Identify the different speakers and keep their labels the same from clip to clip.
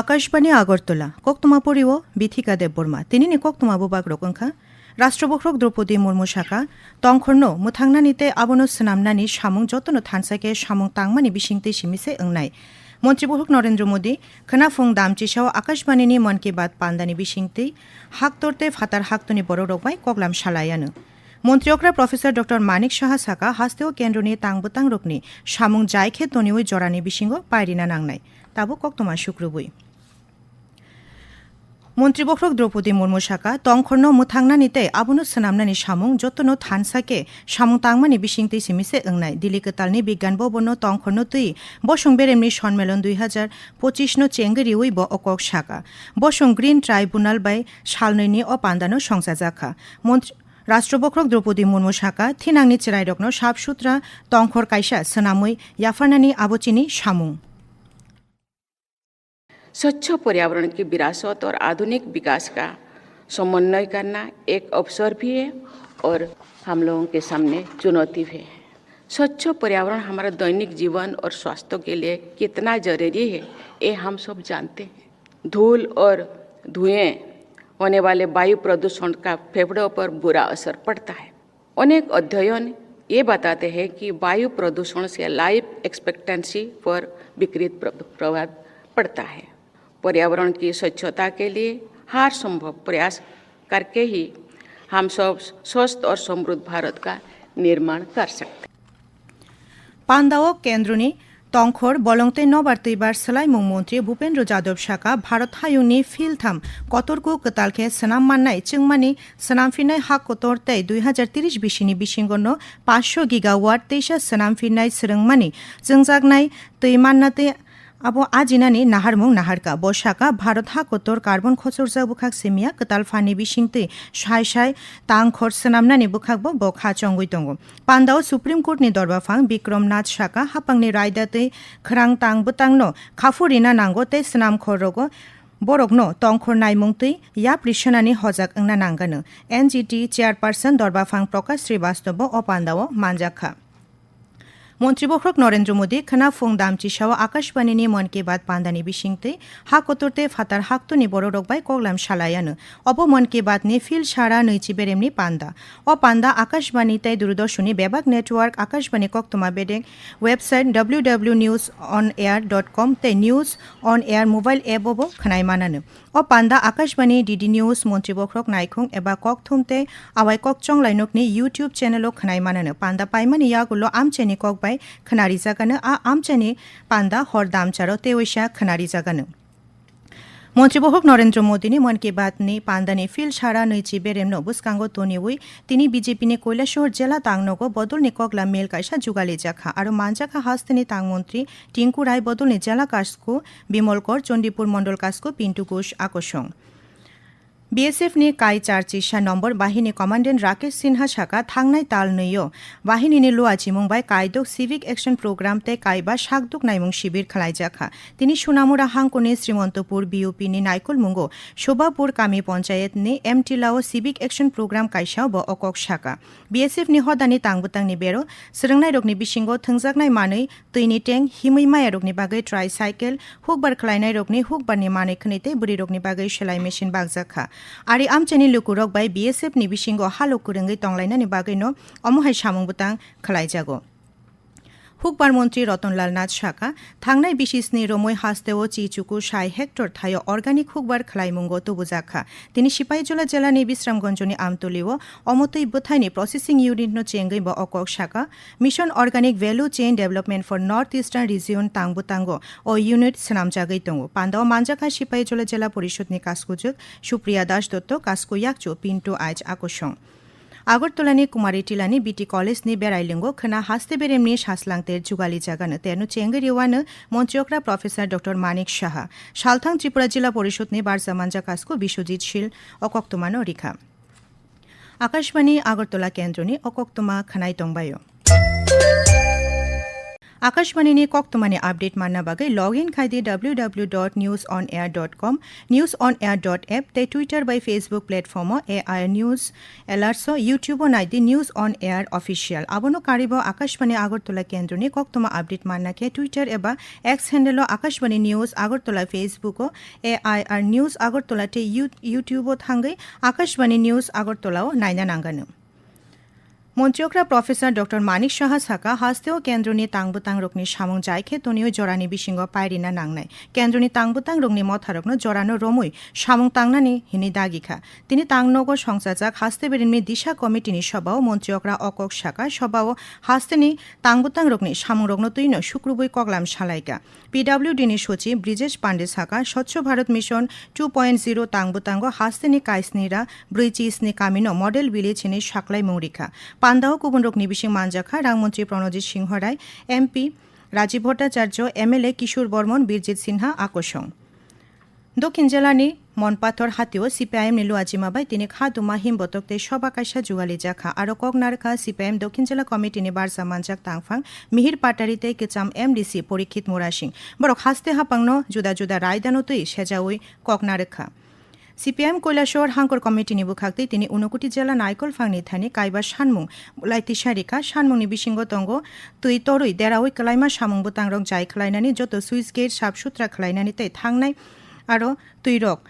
Speaker 1: আকাশবাণী আগরতলা কক্তমা পরিও বিথিকা দেববর্মা। তিনি নি কক্তমা বুবাক রকংখা রাষ্ট্রবক্রক দ্রৌপদী মুর্মু শাখা তংখরনো মুথাংনানিতে আবনো সোনামনানি সামুং যতনো থানসাকে সামুং তাংমানি বিসিংতে সিমিসে ওংনাই মন্ত্রীবহুক নরেন্দ্র মোদী, খনাফুং দামচিসাও আকাশবাণীনি মন কি বাত পান্দানি বিসিংতে হাক তরতে ফাতার হাক্তনি বড় রকমাই কগলাম সালায়ানো মন্ত্রীকরা প্রফেসর ডক্টর মানিক সাহা সাকা হাস্তেও কেন্দ্রনি তাংবুতাং রকনি সামুং জাইখে তনিউই জরানি বিসিঙ্গ পায়রিনা নাংনাই। তাবো কক্তমা শুক্রবই। মন্ত্রীবক্রক দ্রৌপদী মুর্মু শাখা তংখর্ন মুথাংনানিতে আবুনো সোনামনানি সামুং যতনো থানসাকে সামুং তাংমানি বিসিংতে সিমিসে ওংনাই দিল্লি কতালনি বিজ্ঞান ভবন তংখর্ন তুই, বসং বেরেমনি সম্মেলন দুই হাজার পঁচিশ নো চেঙ্গেরি উইব অকক শাখা। বসং গ্রিন ট্রাইব্যুনাল বাই সালনৈনি অপান্দানো সংসাজাখা মন্ত্রী রাষ্ট্রবক্রক দ্রৌপদী মুর্মু শাখা, থিনাংনি চেরাইরকনো সাবসুত্রা তংখর কাইসা সোনামুই, ইয়াফানানি আবচিনি সামুং।
Speaker 2: स्वच्छ पर्यावरण की विरासत और आधुनिक विकास का समन्वय करना एक अवसर भी है और हम लोगों के सामने चुनौती भी है। स्वच्छ पर्यावरण हमारा दैनिक जीवन और स्वास्थ्य के लिए कितना ज़रूरी है, ये हम सब जानते हैं। धूल और धुएँ होने वाले वायु प्रदूषण का फेफड़ों पर बुरा असर पड़ता है। अनेक अध्ययन ये बताते हैं कि वायु प्रदूषण से लाइफ एक्सपेक्टेंसी पर विकृत प्रभाव पड़ता है। पर्यावरण की स्वच्छता के लिए हर संभव प्रयास करके ही हम सब स्वस्थ और समृद्ध भारत का निर्माण कर सकते हैं
Speaker 1: পান্দাও কেন্দ্রনি তংখর বলংতে নবার তৈবার সালাইমুং মন্ত্রী ভূপেন্দ্র যাদব শাখা ভারত হায়ুংনি ফিলথাম কতরকু কতালকে সনাম মান্নাই চিংমানি সনামফিনাই হাক কতর তাই দুই হাজার তিরিশ বিশিনি বিশিঙ্গন পাঁচশো গিগাওয়াট তেইশা সনামফিনাই সরংমানি जोंजागनाय তৈ মান্নাতে আবো আজিনানি নাহারমুং নাহারকা বসাকা ভারত হাকতর কার্বন খসরজা বুখাক সেমিয়া, কতাল ফানি বিশিংতে সাই সাই তাং খর সনামনানি বুখাকবো বখা চঙ্গুই দঙ্গ পান্দাও সুপ্রিম কোর্টনি দরবাফাং বিক্রমনাথ শাখা হাপাংনি রায়দাতে খরাং তাং বুতাংনো খাফুরিনা নাঙ্গো তে সনাম খরগো বরকনো তংখর নাইমুংতৈ ইয়া পৃষ্ঠনানি হজাক ওংনা নাঙ্গানো এনজিটি চেয়ারপারসন দরবাফাং প্রকাশ শ্রীবাস্তব অপান্দাও মানজাখা মন্ত্রীবক্রক নরেন্দ্র মোদী খনা ফুং দামচি সাওয়া আকাশবাণীনি মন কি বাত পান্দানি বিশিংতে হা কতরতে ফাতার হাক্তনি বড় রকবাই কগলাম সালায়ানো অব মন কি বাত নি ফিল সারা নৈচি বেরেমনি পান্দা। অ পান্দা আকাশবাণী তাই দূরদর্শনী বেবাক নেটওয়ার্ক আকাশবাণী কক্তমা বেডেং website W W news on air dot com তে news on air mobile app of খনাই মানানো। অ পান্ডা আকাশবাণী, ডিডি নিউজ মন্ত্রীবক্রক নাইখং এবা ককথুমতে, আওয়াই ককচং লাইনকনি ইউটিউব চ্যানেল খনাই মানানো। পান্ডা পাইমানি ইয়াগুলো আমচেনি ককবাই, খনারি জাগানো, আ আমচেনি পান্ডা হর দামচারো তেওয়া খনারি জাগানো। মন্ত্রীবহুক নরেন্দ্র মোদীনি, মন কি বাতনি পান্দানি ফিল সারা নৈচি বেরেমনো তনি উই। তিনি বিজেপি নে কৈলাসহর জেলা তাংনগো বদলনি কগলা মেল কাইসা যুগালি জাখা। আর মানজাখা হাস্তিনি তাংমন্ত্রী টিঙ্কু রায় বদলনি জেলা কাসকু বিমলকর চণ্ডীপুর মণ্ডল কাসকু, পিন্টু ঘোষ আকর্ষণ বিএসএফ নি কাই চারচিসা নম্বর, বাহিনী কমান্ডেন্ট রাকেশ সিনহা শাখা, থাংনাই তাল নৈয় বাহিনীনি লুয়াচি, মুম্বাই কাইদক সিভিক অ্যাকশন প্রোগ্রাম তে কাইবা শাকদুক নাইমুং শিবির খালাই জাখা। তিনি সুনামুরা হাংকনি শ্রীমন্তপুর বিউপি নি নাইকুল মুঙ্গো, শোভাপুর কামি পঞ্চায়েত নি এমটিলাও সিভিক অ্যাকশন প্রোগ্রাম কাইসাও ব অকক শাখা। বিএসএফ নি হদানি তাংবুতাং নি বেরো, স্রংনাই রকনি বিশিঙ্গ থংজাকনাই মাनै তৈনি টেং হিমৈমায়া রকনি বাগै ট্রাই সাইকেল হুকবার খালাইনাই রকনি হুকবারনি মাनै খনিতে বুড়ি রকনি বাগै সেলাই মেশিন বাগজাখা আরি আমচানি লুকুরক বাই বিএসএফ নি বিশিঙ্গ হালো omo hai samung অমহাই সামুংবুতাং খালাইজাগো হুকবার মন্ত্রী রতনলাল নাথ শাখা থাংনাই বিশিসনি রমৈ হাস্তেও চিচুকু সাই হেক্টর থায় অর্গানিক হুকবার খালাইমুঙ্গ তবুজাখা তিনি সিপাহীজলা জেলানি বিশ্রামগঞ্জনি আমতলিও অমতই বুথাইনি প্রসেসিং ইউনিট নো চেঙ্গৈ ব অকক শাখা, mission organic value chain development for North Eastern region তাংবুতাঙ্গ ও ইউনিট সেনামজাগৈ দङ পান্দাও মানজাখা সিপাহীজলা জেলা পরিষদনি কাসকুজুক সুপ্রিয়া দাস দত্ত কাসকু ইয়াকচো পিন্টু আইজ আকর্ষণ আগরতলানি কুমারী টিলানি বিটি কলেজনি বেড়াইলিঙ্গ খনা হাস্তে বেরেমনি শাসলাংতের যুগালি জাগানো তেনু চেঙ্গেরিওয়ানো মন্ত্রীকরা প্রফেসর ডক্টর মানিক সাহা। সালথাং ত্রিপুরা জেলা পরিষদনি বারজামানজা কাসকু বিশ্বজিৎ শীল অকক্তমানো রিখা আকাশবাণী আগরতলা কেন্দ্রনি অকক্তমা খানাই આકાશવાણીની કોક્તમાની અપડેટ માનના બગે લોગ ઇન ખાઈ દે W W dot news on air dot com news on air dot app તે Twitter by Facebook platform A R news এলার্স YouTube নাইদি নিউজ অন এয়ার অফিসিয়াল আবনো কারিব আকাশবাণী আগরতলা কেন্দ্রনে কক্তমা আপডেট মান্নাকে টুইটার এবা X handle Akashvani news Agartala Facebook A I R news আগরতলাতে YouTube থাঙ্গে। Akashvani news আগরতলাও নাইনা নাঙ্গানো। মন্ত্রীকরা প্রফেসর ডক্টর মানিক সাহা সাকা হাস্তেও কেন্দ্রনি তাংবুতাং রোগনি সামং জাইখে তনিও জরানি বিসিঙ্গ পায়রিনা নাংনাই। কেন্দ্রনি তাংবুতাং রোগনি মথারকনো জরানো রমুই, সামং তাংনানি হিনি দাগিখা তিনি তাংনগর সংসাজাক হাস্তে বেরিনমি দিশা কমিটিনি সভাও মন্ত্রীকরা অকক শাখা সভাও হাস্তেনি তাংবুতাং রোগনি সামং রগ্ন তুইন শুক্রবই কগলাম সালাইকা পিডাব্লিউডিনি সচিব ব্রিজেশ পাণ্ডে সাকা স্বচ্ছ Bharat mission two point zero তাংবুতাঙ্গ হাস্তেনি কাইসনিরা ব্রিচিসনি কামিনো মডেল বিলিছিনি সাকলাই মৌরিখা পান্দাও কুবন রোগ নিবিসিং মানজাখা, রাংমন্ত্রী প্রণজিৎ সিংহ রায়, এমপি রাজীব ভট্টাচার্য, এমএলএ কিশোর বর্মন, বীরজিৎ সিনহা আকর্ষণ। দক্ষিণ জেলানি মনপাথর হাতিও সিপিআইএম নিলু আজিমাবাই, তিনি খা দুমা হিম বতকতে সবা কাইসা জুগালি জাখা আরও কগনারখা সিপিআইএম দক্ষিণ জেলা কমিটি নি বারসা মানজাক তাংফাং, মিহির পাটারিতে কেচাম এমডিসি পরীক্ষিত মুরাসিং বড় হাস্তে হাপাংন জুদা জুদা রায়দানতই সেজাউই কগনারখা সিপিএম কৈলাসহর হাঙ্কর কমিটি নিবু খাকতে তিনি উনকুটি জেলা নাইকল ফাংনি থানি কাইবা সানমুং, লাইতি সারিকা, সানমুংনি বিসিঙ্গ তঙ্গ তুই তরুই দেরাওই কলাইমা সামুং বুতাংরং যাই খালাইনানি, যত সুইচ গেট সাবসুত্রা খালাইনানি, তাই থাংনাই, আরও তুই রক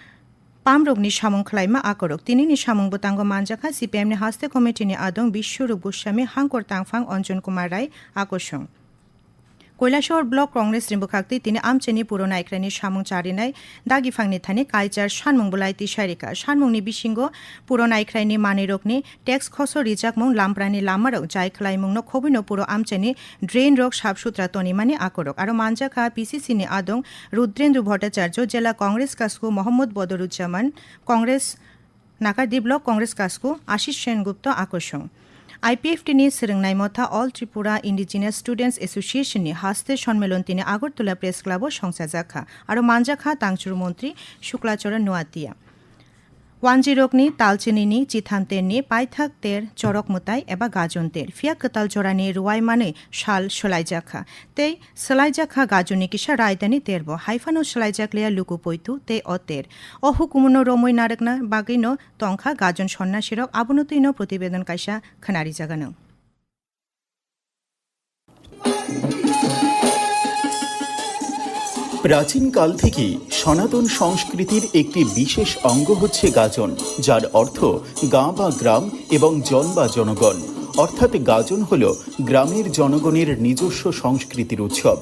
Speaker 1: পামরগনি সামং খালাইমা আকরক তিনি নি সামং বুতাঙ্গ মানজাখা সিপিএম নি হাস্তে কমিটিনি আদং বিশ্বরূপ গোস্বামী, হাঙ্কর, তাংফাং, অঞ্জন কুমার রায়, আকর্ষণ। কৈলাসহর ব্লক কংগ্রেস রিম্বুখাক্তি তিনি আমচেনি পুরো নাইক্রানি সামুং চারিনাই দাগিফাংনি থানি কাইচার সানমুং বুলাই তিসারিকা সানমুংনি বিসিঙ্গ পুরো নাইক্রাইনি মানিরকনি টেক্স খস রিজাকমুং লামপ্রানি লামারক যাই খলাইমুংনো খবিনো পুরো আমচেনি ড্রেন রক সাবসুত্রা তনিমানি আকরক। আর মানজাখা পিসিসিনি আদং রুদ্রেন্দ্র ভট্টাচার্য, জেলা কংগ্রেস কাসকু মোহাম্মদ বদরুজ্জামান, কংগ্রেস, নাকারদি ব্লক কংগ্রেস কাসকু আশিস সেনগুপ্ত আকর্ষণ আইপিএফটিনি সিরংনাই মথা all Tripura indigenous students association হাস্তে সম্মেলন তিনি আগরতলা প্রেস ক্লাবও সংসাজাখা আর মানজাখা তাংচুর মন্ত্রী শুক্লাচরণ নোয়াতিয়া। ওয়ানজিরকনি তালচিনিনি চিথান্তেরনি পাইথাক তের চরকমুতাই, এবা গাজনতের। ফিয়া কতাল জরানি রুয়াইমানে শাল সলাইজাখা তেই সলাইজাখা গাজনি কিসা রায়দানি তেরব। হাইফানো সলাইজাকলিয়া লুকু পৈতু, তে অতের। অহুকুমুনো রমই নারেকনা বাগিনো তংখা গাজন সন্ন্যাসীরক আবনতৈন প্রতিবেদন কাইসা খানারি জাগানো।
Speaker 3: প্রাচীনকাল থেকে সনাতন সংস্কৃতির একটি বিশেষ অঙ্গ হচ্ছে গাজন, যার অর্থ গা বা গ্রাম এবং জন বা জনগণ। অর্থাৎ গাজন হল গ্রামের জনগণের নিজস্ব সংস্কৃতির উৎসব।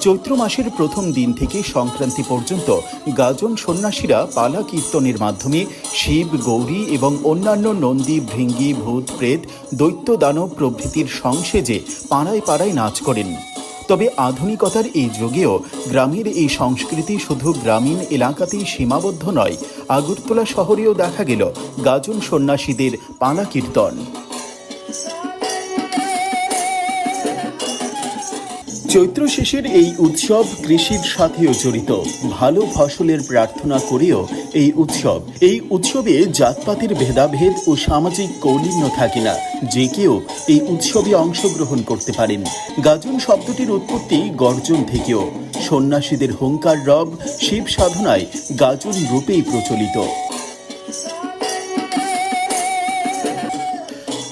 Speaker 3: চৈত্র মাসের প্রথম দিন থেকে সংক্রান্তি পর্যন্ত গাজন সন্ন্যাসীরা পালা কীর্তনের মাধ্যমে শিব, গৌরী এবং অন্যান্য নন্দী, ভৃঙ্গি, ভূত, প্রেত, দৈত্য, দানব প্রভৃতির সংসেজে পাড়ায় পাড়ায় নাচ করেন। তবে আধুনিকতার এই যুগেও গ্রামের এই সংস্কৃতি শুধু গ্রামীণ এলাকাতেই সীমাবদ্ধ নয়, আগরতলা শহরেও দেখা গেল গাজন সন্ন্যাসীদের পালা কীর্তন। চৈত্র শেষের এই উৎসব কৃষির সাথেও জড়িত। ভালো ফসলের প্রার্থনা করেও এই উৎসব। এই উৎসবে জাতপাতের ভেদাভেদ ও সামাজিক কৌলিন্য থাকে না। যে কেউ এই উৎসবে অংশগ্রহণ করতে পারেন। গাজন শব্দটির উৎপত্তি গর্জন থেকেও। সন্ন্যাসীদের হুঙ্কার রব শিব সাধনায় গাজন রূপেই প্রচলিত।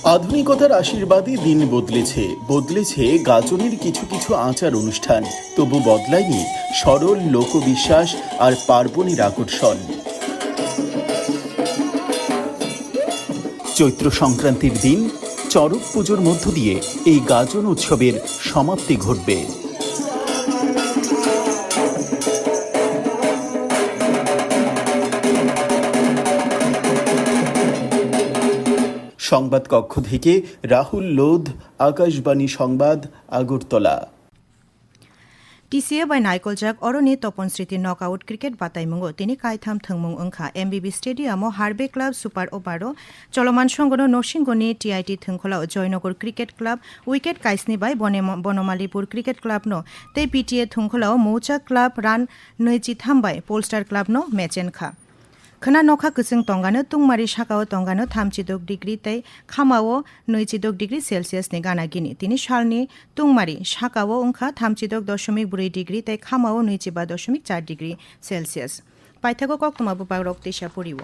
Speaker 3: আধুনিকতার আশীর্বাদে দিন বদলেছে। বদলেছে গাজনের কিছু কিছু আচার অনুষ্ঠান। তবু বদলায়নি সরল লোকবিশ্বাস আর পার্বণের আকর্ষণ। চৈত্র সংক্রান্তির দিন চরক পুজোর মধ্য দিয়ে এই গাজন উৎসবের সমাপ্তি ঘটবে। সংবাদ কক্ষ থেকে রাহুল লোধ, আকাশবাণী সংবাদ, আগরতলা।
Speaker 1: টিসিএ বাই নাইকলজাক অরনি তপন স্মৃতি নকআউট ক্রিকেট বাতাইমুঙ্গো তিনি কাইথাম থংমুং ওংখা এমবিবি স্টেডিয়ামও হারবে ক্লাব সুপার ওভারও চলমান সংগনো নরসিংগনি টিআইটি থংখলাও জয়নগর ক্রিকেট ক্লাব, উইকেট কাইসনি বাই বনমালীপুর ক্রিকেট ক্লাব নো। তে পিটিএ থংখলাও মৌচাক ক্লাব রান নৈচি থামবাই পোলস্টার ক্লাব নো মেচেনখা khana টংগানো kusung tongano tungmari sakao tongano degree degree খামাও নৈচিদক ডিগ্রি সেলসিয়াস gana gini. তিনি সালনি তুংমারি সাকাও উংখা থামচিদক দশমিক বুড়ি ডিগ্রি তাই খামাও নৈচিবা দশমিক চার ডিগ্রি সেলসিয়াস পাইথাগো তোমাবো বা রক্তেশা পড়িব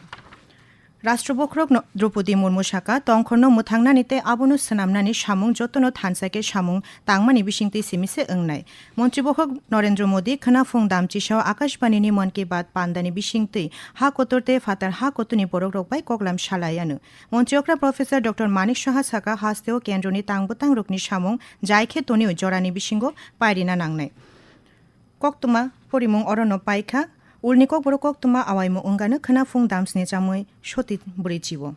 Speaker 1: রাষ্ট্রবক্রক ন- দ্রৌপদী মুর্মু সাকা তংখর্ন মুথাংনানিতে আবনু সোনামনানি সামুং যতন থানসাকে সামুং তাংমানি বিসিংতি সিমিসে ওংনাই মন্ত্রীবহক নরেন্দ্র মোদী খনাফুং দামচিসাও আকাশবাণীনি মন কি বাত পান্দানি বিসিংতি হা কতরতে ফাতার হা কতুনি বরক রকবাই কগলাম সালায়ানো মন্ত্রীয়করা প্রফেসর ড মানিক সাহা সাকা হাস্তেও কেন্দ্রনি তাংবতাং রকনি সামুং জাইখে তনিও জরানি বিসিঙ্গ পায়রিনা নাংনাই। কক্তমা, পরিমুং, অরণ্য পাইখা 울니꼭 보로꼭 뚜마 아와이모 온가는 크나풍 담스네 자모의 쇼티 브리지오